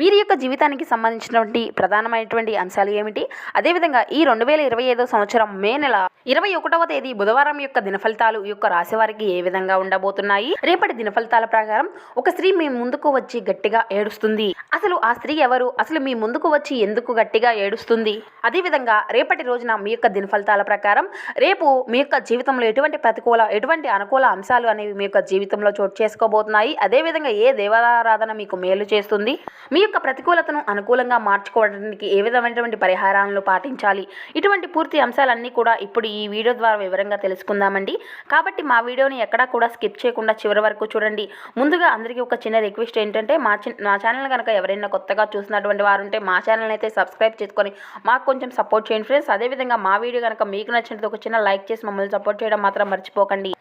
వీరి యొక్క జీవితానికి సంబంధించినటువంటి ప్రధానమైనటువంటి అంశాలు ఏమిటి? అదేవిధంగా ఈ రెండు వేల ఇరవై ఐదో సంవత్సరం మే నెల ఇరవై ఒకటవ తేదీ బుధవారం యొక్క దినఫలితాలు ఈ యొక్క రాశి వారికి ఏ విధంగా ఉండబోతున్నాయి? రేపటి దినఫలితాల ప్రకారం ఒక స్త్రీ మీ ముందుకు వచ్చి గట్టిగా ఏడుస్తుంది. అసలు ఆ స్త్రీ ఎవరు? అసలు మీ ముందుకు వచ్చి ఎందుకు గట్టిగా ఏడుస్తుంది? అదేవిధంగా రేపటి రోజున మీ యొక్క దినఫలితాల ప్రకారం రేపు మీ యొక్క జీవితంలో ఎటువంటి ప్రతికూల ఎటువంటి అనుకూల అంశాలు అనేవి మీ యొక్క జీవితంలో చోటు చేసుకోబోతున్నాయి? అదేవిధంగా ఏ దేవారాధన మీకు మేలు చేస్తుంది? మీ యొక్క ప్రతికూలతను అనుకూలంగా మార్చుకోవడానికి ఏ విధమైనటువంటి పరిహారాలను పాటించాలి? ఇటువంటి పూర్తి అంశాలన్నీ కూడా ఇప్పుడు ఈ వీడియో ద్వారా వివరంగా తెలుసుకుందామండి. కాబట్టి మా వీడియోని ఎక్కడా కూడా స్కిప్ చేయకుండా చివరి వరకు చూడండి. ముందుగా అందరికీ ఒక చిన్న రిక్వెస్ట్ ఏంటంటే మా చి మా ఛానల్ కనుక ఎవరైనా కొత్తగా చూసినటువంటి వారు ఉంటే మా ఛానల్ అయితే సబ్స్క్రైబ్ చేసుకొని మాకు కొంచెం సపోర్ట్ చేయండి ఫ్రెండ్స్. అదేవిధంగా మా వీడియో కనుక మీకు నచ్చినట్టు ఒక చిన్న లైక్ చేసి మమ్మల్ని సపోర్ట్ చేయడం మాత్రం మర్చిపోకండి.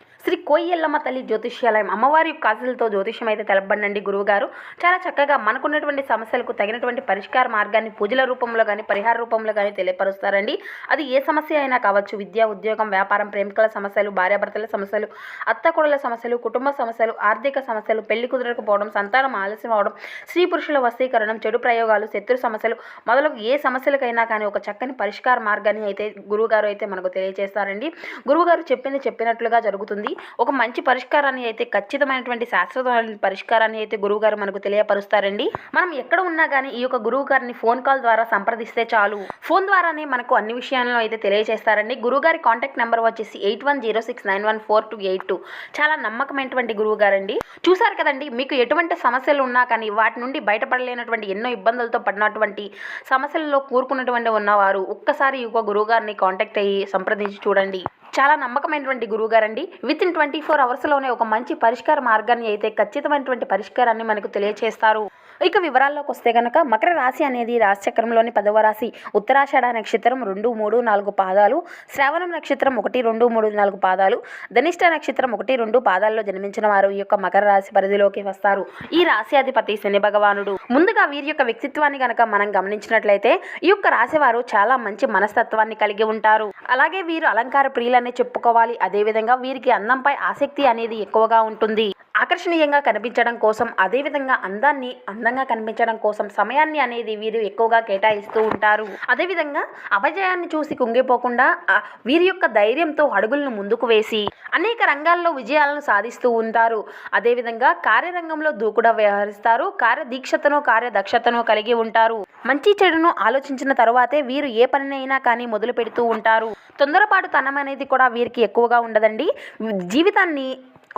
కోయ్యల్లమ్మ తల్లి జ్యోతిష్యాలయం అమ్మవారి యొక్క ఆశలతో జ్యోతిష్యం అయితే తెలపండి గురువుగారు. చాలా చక్కగా మనకున్నటువంటి సమస్యలకు తగినటువంటి పరిష్కార మార్గాన్ని పూజల రూపంలో కానీ పరిహార రూపంలో కానీ తెలియపరుస్తారండి. అది ఏ సమస్య అయినా కావచ్చు విద్య ఉద్యోగం వ్యాపారం ప్రేమికుల సమస్యలు భార్యాభర్తల సమస్యలు అత్తకొడల సమస్యలు కుటుంబ సమస్యలు ఆర్థిక సమస్యలు పెళ్ళి కుదరకపోవడం సంతానం ఆలస్యం అవడం స్త్రీ పురుషుల వశీకరణం చెడు ప్రయోగాలు శత్రు సమస్యలు మొదలగు ఏ సమస్యలకైనా కానీ ఒక చక్కని పరిష్కార మార్గాన్ని అయితే గురువుగారు అయితే మనకు తెలియజేస్తారండి గురువుగారు చెప్పింది చెప్పినట్లుగా జరుగుతుంది. ఒక మంచి పరిష్కారాన్ని అయితే ఖచ్చితమైనటువంటి శాస్త్రమైన పరిష్కారాన్ని అయితే గురువుగారు మనకు తెలియపరుస్తారండి. మనం ఎక్కడ ఉన్నా కానీ ఈ యొక్క గురువు గారిని ఫోన్ కాల్ ద్వారా సంప్రదిస్తే చాలు. ఫోన్ ద్వారానే మనకు అన్ని విషయాలను అయితే తెలియజేస్తారండి. గురువుగారి కాంటాక్ట్ నెంబర్ వచ్చేసి eight one zero six nine one four two eight two. చాలా నమ్మకమైనటువంటి గురువు గారండి చూసారు కదండి మీకు ఎటువంటి సమస్యలు ఉన్నా కానీ వాటి నుండి బయటపడలేనటువంటి ఎన్నో ఇబ్బందులతో పడినటువంటి సమస్యలలో కూరుకున్నటువంటి ఉన్నవారు ఒక్కసారి యువ యొక్క గురువు గారిని కాంటాక్ట్ అయ్యి సంప్రదించి చూడండి. చాలా నమ్మకమైనటువంటి గురువు గారండి విత్ ఇన్ ట్వంటీ ఫోర్ అవర్స్లోనే ఒక మంచి పరిష్కార మార్గాన్ని అయితే ఖచ్చితమైనటువంటి పరిష్కారాన్ని మనకు తెలియజేస్తారు ఇక వివరాల్లోకి వస్తే కనుక మకర రాశి అనేది రాశిచక్రంలోని పదవ రాశి. ఉత్తరాషాఢ నక్షత్రం రెండు మూడు నాలుగు పాదాలు. శ్రావణం నక్షత్రం ఒకటి రెండు మూడు నాలుగు పాదాలు. ధనిష్ట నక్షత్రం ఒకటి రెండు పాదాల్లో జన్మించిన వారు ఈ యొక్క మకర రాశి పరిధిలోకి వస్తారు. ఈ రాశి అధిపతి శని భగవానుడు. ముందుగా వీరి యొక్క వ్యక్తిత్వాన్ని కనుక మనం గమనించినట్లయితే ఈ యొక్క రాశి వారు చాలా మంచి మనస్తత్వాన్ని కలిగి ఉంటారు. అలాగే వీరు అలంకార ప్రియులనే చెప్పుకోవాలి. అదేవిధంగా వీరికి అందంపై ఆసక్తి అనేది ఎక్కువగా ఉంటుంది. ఆకర్షణీయంగా కనిపించడం కోసం అదేవిధంగా అందాన్ని అందంగా కనిపించడం కోసం సమయాన్ని అనేది వీరు ఎక్కువగా కేటాయిస్తూ ఉంటారు. అదేవిధంగా అపజయాన్ని చూసి కుంగిపోకుండా వీరి యొక్క ధైర్యంతో అడుగులను ముందుకు వేసి అనేక రంగాల్లో విజయాలను సాధిస్తూ ఉంటారు. అదేవిధంగా కార్యరంగంలో దూకుడా వ్యవహరిస్తారు కార్యదీక్షతను కార్యదక్షతను కలిగి ఉంటారు. మంచి చెడును ఆలోచించిన తరువాతే వీరు ఏ పనినైనా కానీ మొదలు పెడుతూ ఉంటారు. తొందరపాటు తనం అనేది కూడా వీరికి ఎక్కువగా ఉండదండి. జీవితాన్ని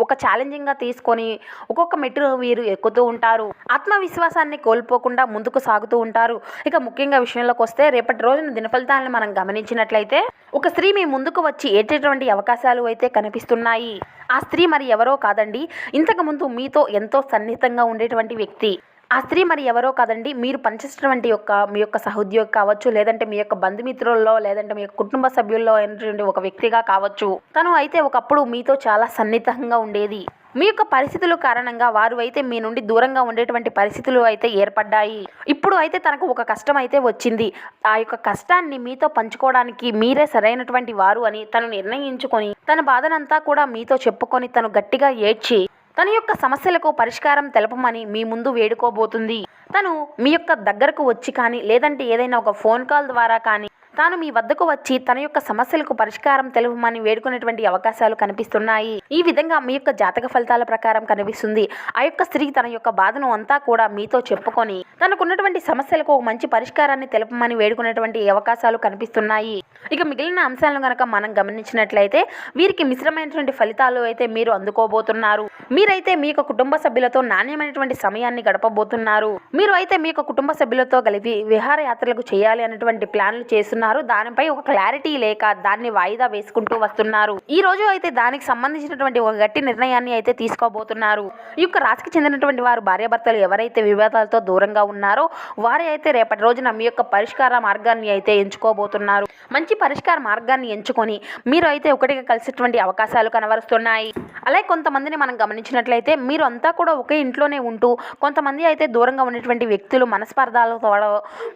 ఒక ఛాలెంజింగ్గా తీసుకొని ఒక్కొక్క మెట్టును వీరు ఎక్కుతూ ఉంటారు. ఆత్మవిశ్వాసాన్ని కోల్పోకుండా ముందుకు సాగుతూ ఉంటారు. ఇక ముఖ్యంగా విషయంలోకి వస్తే రేపటి రోజున దినఫలితాలను మనం గమనించినట్లయితే ఒక స్త్రీ మీ ముందుకు వచ్చి ఏటేటువంటి అవకాశాలు అయితే కనిపిస్తున్నాయి? ఆ స్త్రీ మరి ఎవరో కాదండి. ఇంతకుముందు మీతో ఎంతో సన్నిహితంగా ఉండేటువంటి వ్యక్తి. ఆ స్త్రీ మరి ఎవరో కాదండి మీరు పనిచేసినటువంటి యొక్క మీ యొక్క సహోద్యోగి కావచ్చు లేదంటే మీ యొక్క బంధుమిత్రుల్లో లేదంటే మీ యొక్క కుటుంబ సభ్యుల్లో అయినటువంటి ఒక వ్యక్తిగా కావచ్చు. తను అయితే ఒకప్పుడు మీతో చాలా సన్నిహితంగా ఉండేది. మీ యొక్క పరిస్థితుల కారణంగా వారు అయితే మీ నుండి దూరంగా ఉండేటువంటి పరిస్థితులు అయితే ఏర్పడ్డాయి. ఇప్పుడు అయితే తనకు ఒక కష్టం అయితే వచ్చింది. ఆ యొక్క కష్టాన్ని మీతో పంచుకోవడానికి మీరే సరైనటువంటి వారు అని తను నిర్ణయించుకొని తన బాధనంతా కూడా మీతో చెప్పుకొని తను గట్టిగా ఏడ్చి తన యొక్క సమస్యలకు పరిష్కారం తెలపమని మీ ముందు వేడుకోబోతుంది. తను మీ యొక్క దగ్గరకు వచ్చి కానీ లేదంటే ఏదైనా ఒక ఫోన్ కాల్ ద్వారా కానీ తాను మీ వద్దకు వచ్చి తన యొక్క సమస్యలకు పరిష్కారం తెలుపమని వేడుకునేటువంటి అవకాశాలు కనిపిస్తున్నాయి. ఈ విధంగా మీ యొక్క జాతక ఫలితాల ప్రకారం కనిపిస్తుంది. ఆ యొక్క స్త్రీ తన యొక్క బాధను అంతా కూడా మీతో చెప్పుకొని తనకున్నటువంటి సమస్యలకు ఒక మంచి పరిష్కారాన్ని తెలపమని వేడుకునేటువంటి అవకాశాలు కనిపిస్తున్నాయి. ఇక మిగిలిన అంశాలను కనుక మనం గమనించినట్లయితే వీరికి మిశ్రమైనటువంటి ఫలితాలు అయితే మీరు అందుకోబోతున్నారు. మీరైతే మీ యొక్క కుటుంబ సభ్యులతో నాణ్యమైనటువంటి సమయాన్ని గడపబోతున్నారు. మీరు అయితే మీ యొక్క కుటుంబ సభ్యులతో కలిపి విహారయాత్రలకు చేయాలి అనేటువంటి ప్లాన్లు చేస్తున్నారు. దానిపై ఒక క్లారిటీ లేక దాన్ని వాయిదా వేసుకుంటూ వస్తున్నారు. ఈ రోజు అయితే దానికి సంబంధించినటువంటి ఒక గట్టి నిర్ణయాన్ని అయితే తీసుకోబోతున్నారు. ఈ యొక్క రాశికి చెందినటువంటి వారు భార్యాభర్తలు ఎవరైతే వివాదాలతో దూరంగా ఉన్నారో వారే అయితే రేపటి రోజున మీ యొక్క పరిష్కార మార్గాన్ని అయితే ఎంచుకోబోతున్నారు. మంచి పరిష్కార మార్గాన్ని ఎంచుకొని మీరు అయితే ఒకటిగా కలిసేటువంటి అవకాశాలు కనబరుస్తున్నాయి. అలాగే కొంతమందిని మనం గమని గమనించినట్లయితే మీరు అంతా కూడా ఒకే ఇంట్లోనే ఉంటూ కొంతమంది అయితే దూరంగా ఉన్నటువంటి వ్యక్తులు మనస్పర్ధాలతో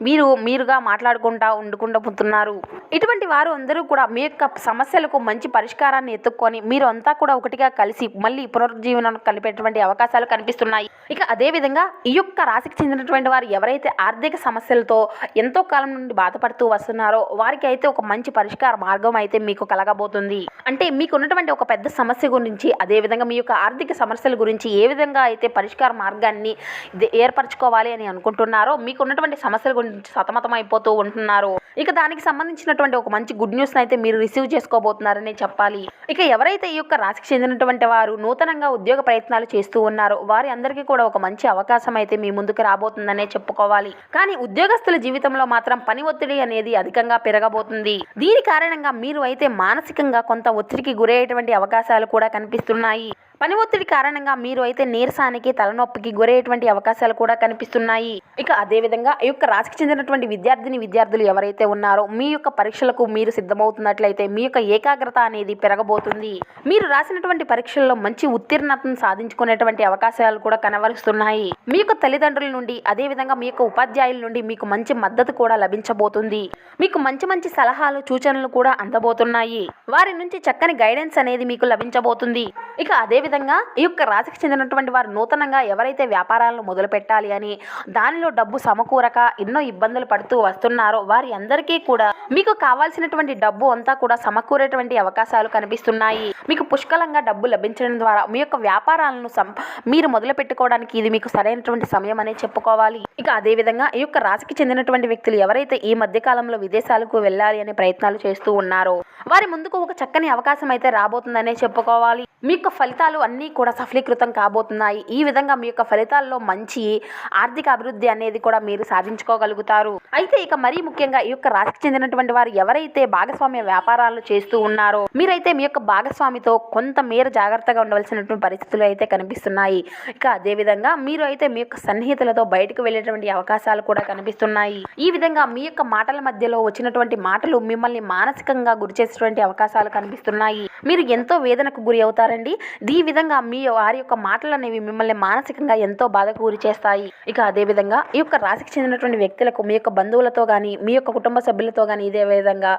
మీరు మీరుగా మాట్లాడుకుంటా ఉండుకుంటూ పోతున్నారు. ఇటువంటి వారు అందరూ కూడా మీ యొక్క సమస్యలకు మంచి పరిష్కారాన్ని ఎత్తుక్కొని మీరు అంతా కూడా ఒకటిగా కలిసి మళ్ళీ పునరుజ్జీవనం కలిపేటువంటి అవకాశాలు కనిపిస్తున్నాయి. ఇక అదేవిధంగా ఈ యొక్క రాశికి చెందినటువంటి వారు ఎవరైతే ఆర్థిక సమస్యలతో ఎంతో కాలం నుండి బాధపడుతూ వస్తున్నారో వారికి అయితే ఒక మంచి పరిష్కార మార్గం అయితే మీకు కలగబోతుంది. అంటే మీకు ఉన్నటువంటి ఒక పెద్ద సమస్య గురించి అదేవిధంగా మీ యొక్క ఆర్థిక సమస్యల గురించి ఏ విధంగా అయితే పరిష్కార మార్గాన్ని ఏర్పరచుకోవాలి అని అనుకుంటున్నారో మీకు ఉన్నటువంటి సమస్యల గురించి సతమతం అయిపోతూ ఉంటున్నారు. ఇక దానికి సంబంధించినటువంటి ఒక మంచి గుడ్ న్యూస్ అయితే మీరు రిసీవ్ చేసుకోబోతున్నారని చెప్పాలి. ఇక ఎవరైతే ఈ యొక్క రాశికి చెందినటువంటి వారు నూతనంగా ఉద్యోగ ప్రయత్నాలు చేస్తూ ఉన్నారో వారి అందరికీ కూడా ఒక మంచి అవకాశం అయితే మీ ముందుకు రాబోతుందనే చెప్పుకోవాలి. కానీ ఉద్యోగస్తుల జీవితంలో మాత్రం పని ఒత్తిడి అనేది అధికంగా పెరగబోతుంది. దీని కారణంగా మీరు అయితే మానసికంగా కొంత ఒత్తిడికి గురయ్యేటువంటి అవకాశాలు కూడా కనిపిస్తున్నాయి. పని ఒత్తిడి కారణంగా మీరు అయితే నీరసానికి తలనొప్పికి గురయ్యేటువంటి అవకాశాలు కూడా కనిపిస్తున్నాయి. ఇక అదేవిధంగా ఈ యొక్క రాశికి చెందినటువంటి విద్యార్థిని విద్యార్థులు ఎవరైతే ఉన్నారో మీ యొక్క పరీక్షలకు మీరు సిద్ధమవుతున్నట్లయితే మీ యొక్క ఏకాగ్రత అనేది పెరగబోతుంది. మీరు రాసినటువంటి పరీక్షల్లో మంచి ఉత్తీర్ణతను సాధించుకునేటువంటి అవకాశాలు కూడా కనబరుస్తున్నాయి. మీ యొక్క తల్లిదండ్రుల నుండి అదేవిధంగా మీ యొక్క ఉపాధ్యాయుల నుండి మీకు మంచి మద్దతు కూడా లభించబోతుంది. మీకు మంచి మంచి సలహాలు సూచనలు కూడా అందబోతున్నాయి. వారి నుంచి చక్కని గైడెన్స్ అనేది మీకు లభించబోతుంది. ఇక అదేవిధంగా ఈ యొక్క రాశికి చెందినటువంటి వారు నూతనంగా ఎవరైతే వ్యాపారాలను మొదలు పెట్టాలి అని దానిలో డబ్బు సమకూరక ఎన్నో ఇబ్బందులు పడుతూ వస్తున్నారో వారి అందరికీ కూడా మీకు కావాల్సినటువంటి డబ్బు అంతా కూడా సమకూరేటువంటి అవకాశాలు కనిపిస్తున్నాయి. మీకు పుష్కలంగా డబ్బు లభించడం ద్వారా మీ యొక్క వ్యాపారాలను మీరు మొదలు పెట్టుకోవడానికి ఇది మీకు సరైనటువంటి సమయం అనే చెప్పుకోవాలి. ఇక అదేవిధంగా ఈ యొక్క రాశికి చెందినటువంటి వ్యక్తులు ఎవరైతే ఈ మధ్య కాలంలో విదేశాలకు వెళ్ళాలి అనే ప్రయత్నాలు చేస్తూ ఉన్నారో వారి ముందుకు ఒక చక్కని అవకాశం అయితే రాబోతుందనే చెప్పుకోవాలి. మీ యొక్క ఫలితాలు అన్నీ కూడా సఫలీకృతం కాబోతున్నాయి. ఈ విధంగా మీ యొక్క ఫలితాల్లో మంచి ఆర్థిక అభివృద్ధి అనేది కూడా మీరు సాధించుకోగలుగుతారు. అయితే ఇక మరీ ముఖ్యంగా ఈ యొక్క రాశికి చెందినటువంటి వారు ఎవరైతే భాగస్వామ్య వ్యాపారాలు చేస్తూ ఉన్నారో మీరైతే మీ యొక్క భాగస్వామితో కొంత మేర జాగ్రత్తగా ఉండవలసినటువంటి పరిస్థితులు అయితే కనిపిస్తున్నాయి. ఇక అదేవిధంగా మీరు అయితే మీ యొక్క సన్నిహితులతో బయటకు వెళ్ళేటువంటి అవకాశాలు కూడా కనిపిస్తున్నాయి. ఈ విధంగా మీ యొక్క మాటల మధ్యలో వచ్చినటువంటి మాటలు మిమ్మల్ని మానసికంగా గురి చేసేటువంటి అవకాశాలు కనిపిస్తున్నాయి. మీరు ఎంతో వేదనకు గురి అవుతారండి. ఈ విధంగా మీ వారి యొక్క మాటలు అనేవి మిమ్మల్ని మానసికంగా ఎంతో బాధకు గురి చేస్తాయి. ఇక అదే విధంగా ఈ యొక్క రాశికి చెందినటువంటి వ్యక్తులకు మీ యొక్క బంధువులతో కానీ మీ యొక్క కుటుంబ సభ్యులతో కానీ ఇదే విధంగా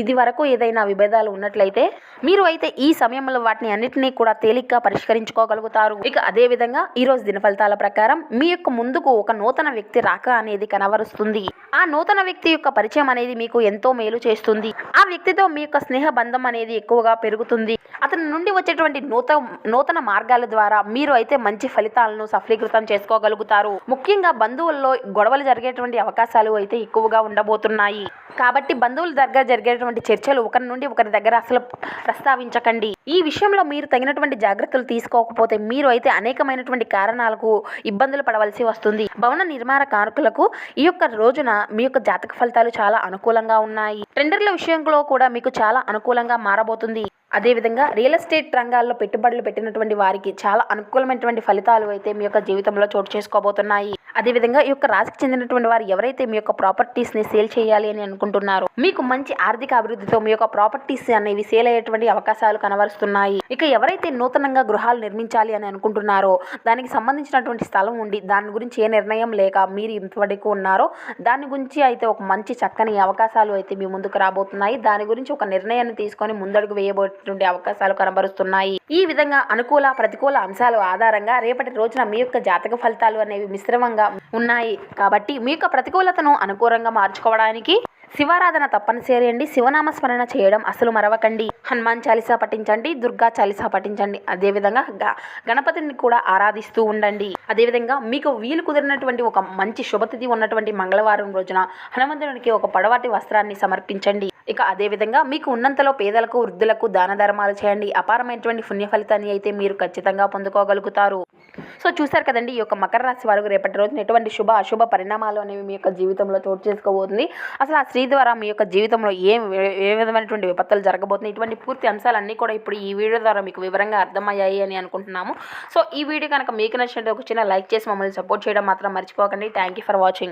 ఇది వరకు ఏదైనా విభేదాలు ఉన్నట్లయితే మీరు అయితే ఈ సమయంలో వాటిని అన్నిటినీ కూడా తేలిగ్గా పరిష్కరించుకోగలుగుతారు. ఇక అదే విధంగా ఈ రోజు దిన ఫలితాల ప్రకారం మీ యొక్క ముందుకు ఒక నూతన వ్యక్తి రాక అనేది కనబరుస్తుంది. ఆ నూతన వ్యక్తి యొక్క పరిచయం అనేది మీకు ఎంతో మేలు చేస్తుంది. ఆ వ్యక్తితో మీ యొక్క స్నేహ బంధం అనేది ఎక్కువగా పెరుగు పెరుగుతుంది అతని నుండి వచ్చేటువంటి నూతన నూతన మార్గాల ద్వారా మీరు అయితే మంచి ఫలితాలను సఫలీకృతం చేసుకోగలుగుతారు. ముఖ్యంగా బంధువుల్లో గొడవలు జరిగేటువంటి అవకాశాలు అయితే ఎక్కువగా ఉండబోతున్నాయి. కాబట్టి బంధువుల దగ్గర జరిగేటువంటి చర్చలు ఒకరి నుండి ఒకరి దగ్గర అసలు ప్రస్తావించకండి. ఈ విషయంలో మీరు తగినటువంటి జాగ్రత్తలు తీసుకోకపోతే మీరు అయితే అనేకమైనటువంటి కారణాలకు ఇబ్బందులు పడవలసి వస్తుంది. భవన నిర్మాణ కారకులకు ఈ యొక్క రోజున మీ యొక్క జాతక ఫలితాలు చాలా అనుకూలంగా ఉన్నాయి. టెండర్ల విషయంలో కూడా మీకు చాలా అనుకూలంగా మారబోతుంది. అదేవిధంగా రియల్ ఎస్టేట్ రంగాల్లో పెట్టుబడులు పెట్టినటువంటి వారికి చాలా అనుకూలమైనటువంటి ఫలితాలు అయితే మీ యొక్క జీవితంలో చోటు చేసుకోబోతున్నాయి. అదేవిధంగా ఈ యొక్క రాశికి చెందినటువంటి వారు ఎవరైతే మీ యొక్క ప్రాపర్టీస్ని సేల్ చేయాలి అని అనుకుంటున్నారో మీకు మంచి ఆర్థిక అభివృద్ధితో మీ యొక్క ప్రాపర్టీస్ అనేవి సేల్ అయ్యేటువంటి అవకాశాలు కనబరుస్తున్నాయి. ఇక ఎవరైతే నూతనంగా గృహాలు నిర్మించాలి అని అనుకుంటున్నారో దానికి సంబంధించినటువంటి స్థలం ఉండి దాని గురించి ఏ నిర్ణయం లేక మీరు ఇంతవరకు ఉన్నారో దాని గురించి అయితే ఒక మంచి చక్కని అవకాశాలు అయితే మీ ముందుకు రాబోతున్నాయి. దాని గురించి ఒక నిర్ణయాన్ని తీసుకొని ముందడుగు వేయబోయేటువంటి అవకాశాలు కనబరుస్తున్నాయి. ఈ విధంగా అనుకూల ప్రతికూల అంశాల ఆధారంగా రేపటి రోజున మీ యొక్క జాతక ఫలితాలు అనేవి మిశ్రమంగా ఉన్నాయి. కాబట్టి మీ యొక్క ప్రతికూలతను అనుకూలంగా మార్చుకోవడానికి శివారాధన తప్పనిసరి అండి. శివనామ స్మరణ చేయడం అసలు మరవకండి. హనుమాన్ చాలీసా పఠించండి దుర్గా చాలీసా పఠించండి. అదేవిధంగా గ- గణపతిని కూడా ఆరాధిస్తూ ఉండండి. అదేవిధంగా మీకు వీలు కుదిరినటువంటి ఒక మంచి శుభతిథి ఉన్నటువంటి మంగళవారం రోజున హనుమంతునికి ఒక పొడవాటి వస్త్రాన్ని సమర్పించండి. ఇక అదేవిధంగా మీకు ఉన్నంతలో పేదలకు వృద్ధులకు దాన ధర్మాలు చేయండి. అపారమైనటువంటి పుణ్య ఫలితాన్ని అయితే మీరు ఖచ్చితంగా పొందుకోగలుగుతారు. సో చూసారు కదండి ఈ యొక్క మకర రాశి వారికి రేపటి రోజున ఎటువంటి శుభ అశుభ పరిణామాలు అనేవి మీ యొక్క జీవితంలో చోటు చేసుకోబోతుంది. అసలు ఆ స్త్రీ ద్వారా మీ యొక్క జీవితంలో ఏం ఏ విధమైనటువంటి విపత్తులు జరగబోతున్నాయి? ఇటువంటి పూర్తి అంశాలన్నీ కూడా ఇప్పుడు ఈ వీడియో ద్వారా మీకు వివరంగా అర్థమయ్యాయి అని అనుకుంటున్నాము. సో ఈ వీడియో కనుక మీకు నచ్చినట్టు ఒక చిన్న లైక్ చేసి మమ్మల్ని సపోర్ట్ చేయడం మాత్రం మర్చిపోకండి. Thank you for watching